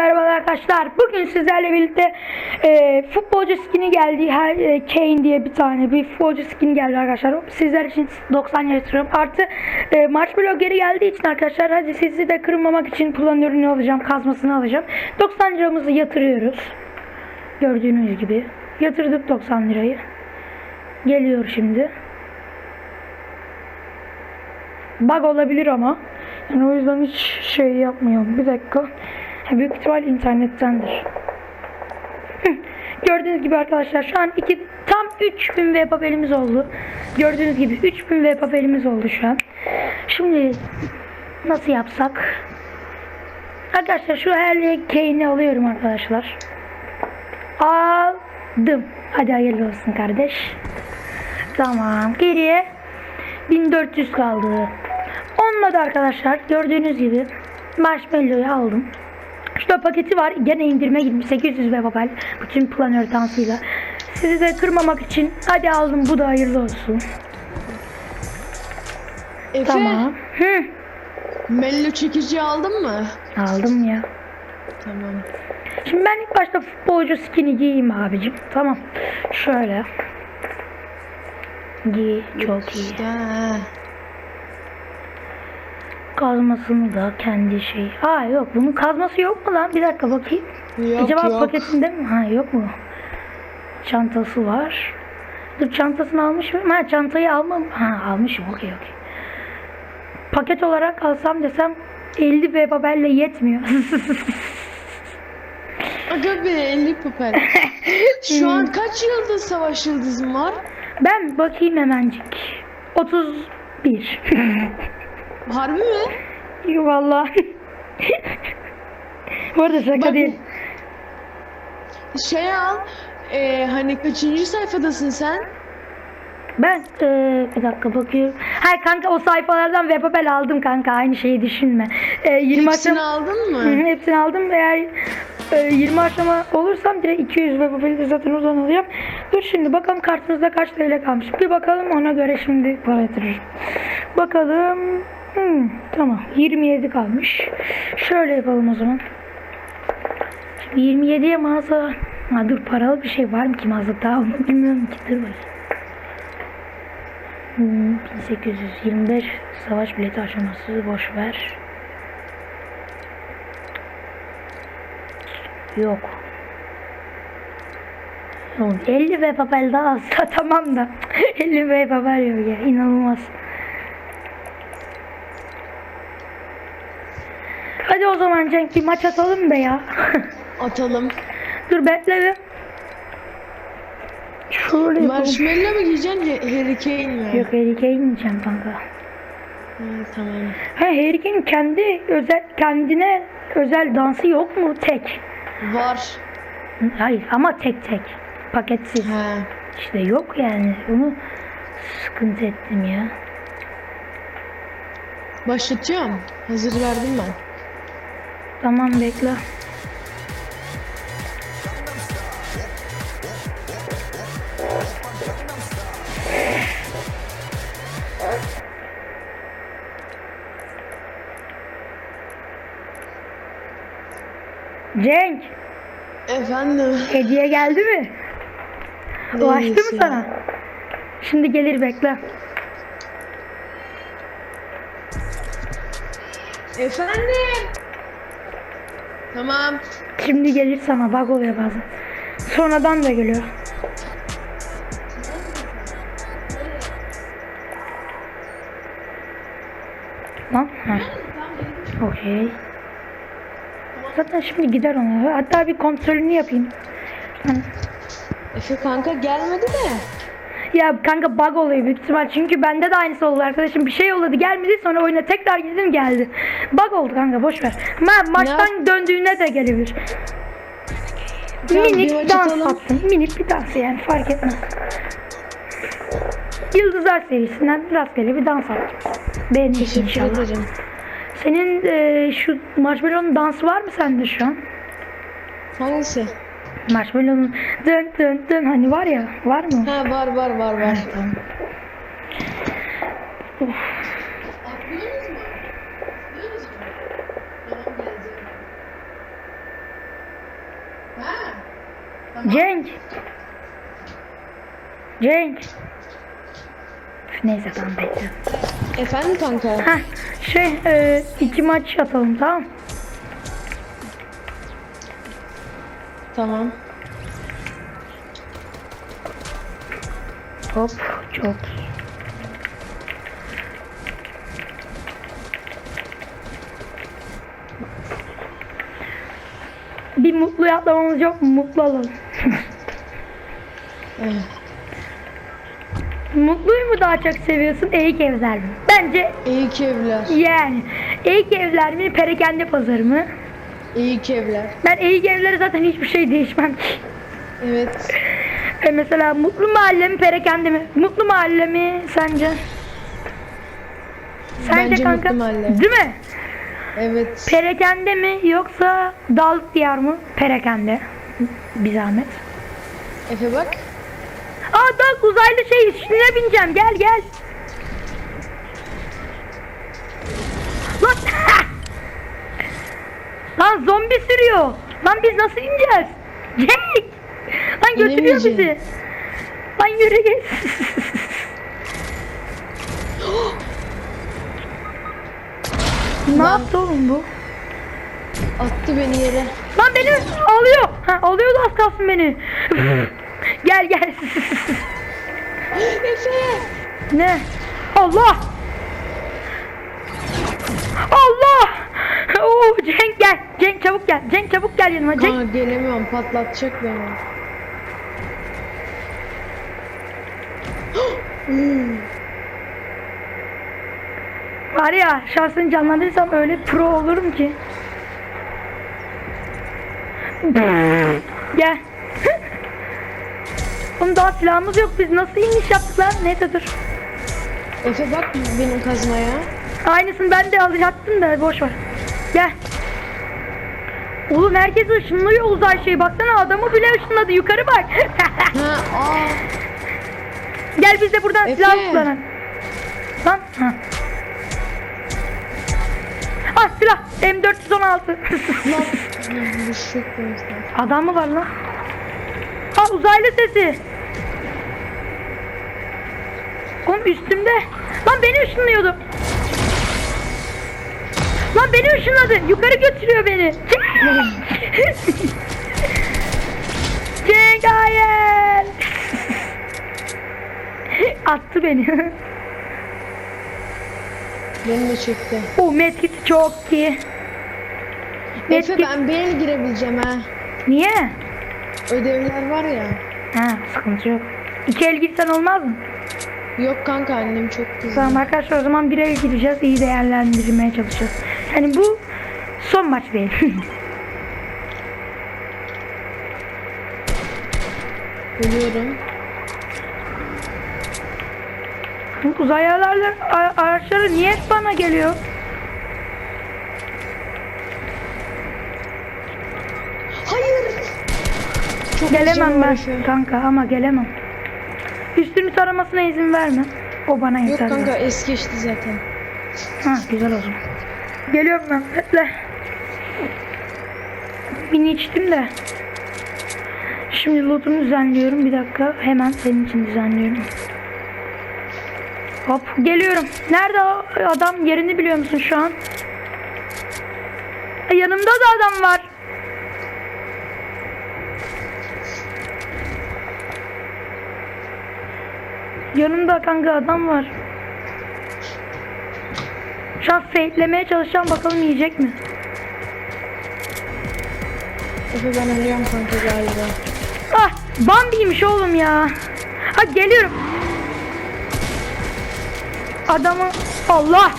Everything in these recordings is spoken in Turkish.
merhaba arkadaşlar. Bugün sizlerle birlikte e, futbolcu skini geldi. Her e, Kane diye bir tane bir futbolcu skini geldi arkadaşlar. Sizler için 90 yatırıyorum. Artı e, Marshmallow geri geldiği için arkadaşlar hadi sizi de kırmamak için kullanım ürünü alacağım. Kazmasını alacağım. 90 liramızı yatırıyoruz. Gördüğünüz gibi. Yatırdık 90 lirayı. Geliyor şimdi. Bug olabilir ama. Yani o yüzden hiç şey yapmıyorum. Bir dakika. Büyük ihtimal internettendir. Gördüğünüz gibi arkadaşlar şu an iki tam 3000 web haberimiz oldu. Gördüğünüz gibi 3000 web haberimiz oldu şu an. Şimdi nasıl yapsak? Arkadaşlar şu Harley Kane'i alıyorum arkadaşlar. Aldım. Hadi hayırlı olsun kardeş. Tamam. Geriye 1400 kaldı. Onunla da arkadaşlar gördüğünüz gibi marshmallow'yu aldım. Şurada paketi var. Gene indirime gitmiş. 800 ve babel. Bütün planör dansıyla. Sizi de kırmamak için hadi aldım. Bu da hayırlı olsun. Efe, Tamam. Hı. Mello çekici aldın mı? Aldım ya. Tamam. Şimdi ben ilk başta futbolcu skin'i giyeyim abicim. Tamam. Şöyle. Giy. Çok iyi. Kazmasını da kendi şey. Aa yok bunun kazması yok mu lan? Bir dakika bakayım. Yok Acaba yok. paketinde mi? Ha yok mu? Çantası var. Dur çantasını almış mıyım? Ha çantayı almam. Ha almışım okey okey. Paket olarak alsam desem 50 ve babelle yetmiyor. Aga be 50 papel. Şu an kaç yıldız savaş yıldızım var? ben bakayım hemencik. 31. Harbi mi? İyi valla. Bu arada şaka Bak- değil. Şey al. E, hani kaçıncı sayfadasın sen? Ben eee, bir dakika bakıyorum. Hayır kanka o sayfalardan webapel aldım kanka aynı şeyi düşünme. Eee 20 Hepsini aşama aldın Hı hı, mı? hepsini aldım. Eğer eee, 20 aşama olursam direkt 200 webapeli de zaten oradan alacağım. Dur şimdi bakalım kartımızda kaç TL kalmış. Bir bakalım ona göre şimdi para yatırırım. Bakalım. Hmm, tamam 27 kalmış. Şöyle yapalım o zaman. Şimdi 27'ye mağaza. Ha dur paralı bir şey var mı ki mağazada? Onu bilmiyorum ki. Dur bakayım. Hmm, 1825 savaş bileti aşaması boş ver. Yok. Oğlum 50 ve papel daha azsa tamam da 50 ve papel yok ya inanılmaz. Hadi o zaman Cenk bir maç atalım be ya. Atalım. Dur bekle bir. Şöyle. Marshmallow mu giyeceksin Harry Kane mi? Yok Harry Kane yiyeceğim kanka. Hı, tamam. Ha Harry Kane kendi özel kendine özel dansı yok mu tek? Var. Hayır ama tek tek. Paketsiz. He. İşte yok yani. Onu sıkıntı ettim ya. Başlatıyorum. Hazır verdim ben. Tamam bekle. Cenk, Efendim. hediye geldi mi? Ulaştı mı sana? Şimdi gelir bekle. Efendim. Tamam. Şimdi gelir sana bug oluyor bazen. Sonradan da geliyor. Lan ha. Okey. Zaten şimdi gider ona. Hatta bir kontrolünü yapayım. Hı. Efe kanka gelmedi de. Ya kanka bug oluyor büyük ihtimal. Çünkü bende de aynısı oldu arkadaşım. Bir şey yolladı gelmedi sonra oyuna tekrar girdim geldi. Bug oldu kanka boş ver. Ma maçtan döndüğünde de gelebilir. Bir Minik maç dans atalım. attım. Minik bir dans yani fark etmez. Yıldızlar serisinden rastgele bir dans attım. Teşekkür inşallah. ederim. Senin e, şu Marshmallow'un dansı var mı sende şu an? Hangisi? Marshmallow'un dön dön dön hani var ya var mı? Ha var var var var. Tamam. Ha. Cenk. Cenk. Neyse tamam bekle. Efendim kanka? Heh, şey e, iki maç atalım tamam. Tamam. Hop çok. Bir mutlu atlamamız yok mu? Mutlu olalım. Evet. Mutluyu mu daha çok seviyorsun? Eğik evler mi? Bence ki evler. yani. Eğik evler mi? Perakende pazarı mı? İyi ki evler. Ben eğik evlere zaten hiçbir şey değişmem ki. Evet. E mesela mutlu mahalle mi perakende mi? Mutlu mahalle mi sence? Sence Bence kanka? Mutlu Mahalle. Değil mi? Evet. Perakende mi yoksa dağlık diyar mı? Perakende. Bir zahmet. Efe bak. Aa bak uzaylı şey üstüne bineceğim. Gel gel. Lan. Lan zombi sürüyor. Lan biz nasıl ineceğiz? Cenk. Lan götürüyor bizi. Lan yürü git. ne Lan. yaptı oğlum bu? Attı beni yere. Lan beni alıyor. Ha, alıyordu az kalsın beni. gel gel. Efe. ne? Allah. Allah. Oo Cenk gel. Cenk çabuk gel. Cenk çabuk gel yanıma. Cenk. Kanka gelemiyorum patlatacak beni. Var ya şahsını canlandırırsam öyle pro olurum ki. gel. Oğlum daha silahımız yok. Biz nasıl iniş yaptık lan? Neyse dur. Efe bak benim kazmaya. Aynısını ben de alacaktım da boş ver. Gel. Oğlum herkes ışınlıyor uzay şeyi. Baksana adamı bile ışınladı. Yukarı bak. Ha aa. Gel biz de buradan Efe. silah kullanalım. Lan. Ha. Ah silah. M416. Lan. Düşecek benim sana. Adam mı var lan? Ha uzaylı sesi. Oğlum üstümde. Lan beni ışınlıyordu. Lan beni ışınladı. Yukarı götürüyor beni. Cenk hayır. Attı beni. Beni de çekti. o medkit çok iyi. Efe Medkit. ben bir girebileceğim ha. Niye? Ödevler var ya. Ha sıkıntı yok. İki el gitsen olmaz mı? Yok kanka annem çok güzel. Tamam arkadaşlar o zaman bir el gideceğiz. iyi değerlendirmeye çalışacağız. Yani bu son maç değil. Ölüyorum. Bu Uzay araçları, niye hep bana geliyor? Hayır. Çok Gelemem ben Efe. kanka ama gelemem. Üstünü taramasına izin verme. O bana Yok yeter. kanka es geçti zaten. Ha güzel o zaman. Geliyorum ben. Bekle. Bini içtim de. Şimdi loot'umu düzenliyorum. Bir dakika. Hemen senin için düzenliyorum. Hop geliyorum. Nerede adam? Yerini biliyor musun şu an? E, yanımda da adam var. Yanımda kanka adam var. Şu an fake'lemeye çalışacağım bakalım yiyecek mi? Efe ben ölüyorum kanka galiba. Ah Bambi'ymiş oğlum ya. Ha geliyorum. Adamı Allah.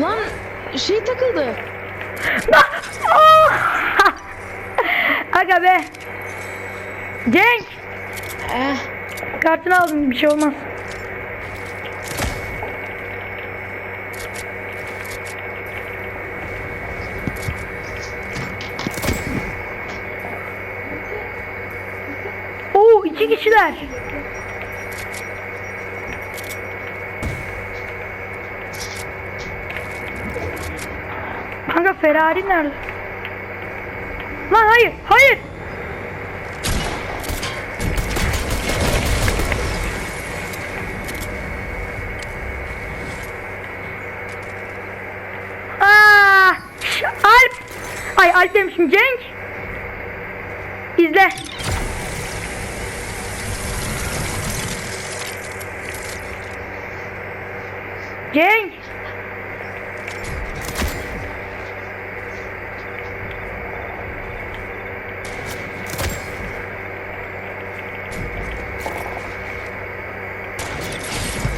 Lan şey takıldı. Ah! Ah! Aga be. Cenk. Eh. Kartını aldım bir şey olmaz. İki kişiler. Kanka Ferrari nerede? Lan hayır. Hayır. Ş- Alp. Ay Alp demişim Cenk. İzle. Cenk.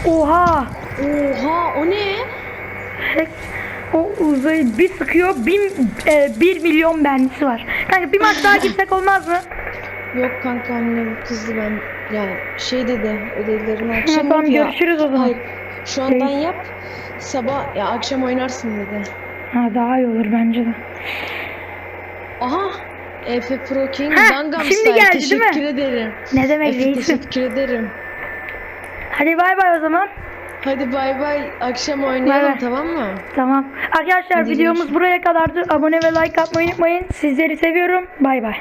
Oha. Oha o ne? O uzayı bir sıkıyor. Bin, e, bir milyon bendisi var. Kanka bir maç daha gitsek olmaz mı? Yok kanka annem kızdı ben. Yani şey dedi ödevlerini Ha, akşam tamam ya. görüşürüz o zaman. Hayır şu andan Şey- yap. Sabah ya akşam oynarsın dedi. Ha, daha iyi olur bence de. Aha. Efe Pro King Ha, Gangnam şimdi Style. geldi, değil mi? Teşekkür ederim. Ne demek Efe reisim? teşekkür ederim. Hadi bay bay o zaman. Hadi bay bay. Akşam oynayalım bay. tamam mı? Tamam. Arkadaşlar Hadi videomuz görüşürüz. buraya kadardı. Abone ve like atmayı unutmayın. Sizleri seviyorum. Bay bay.